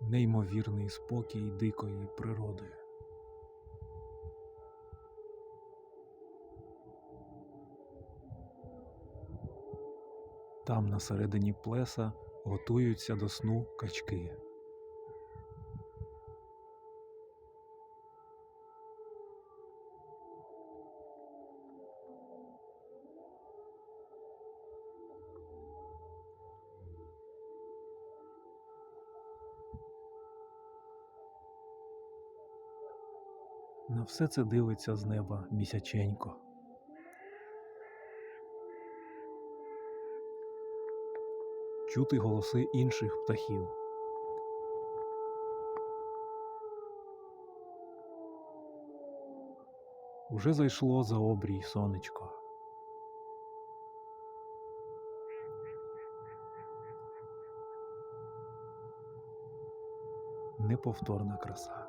неймовірний спокій дикої природи. Там на середині плеса готуються до сну качки. На все це дивиться з неба місяченько. Чути голоси інших птахів. Уже зайшло за обрій сонечко. Неповторна краса.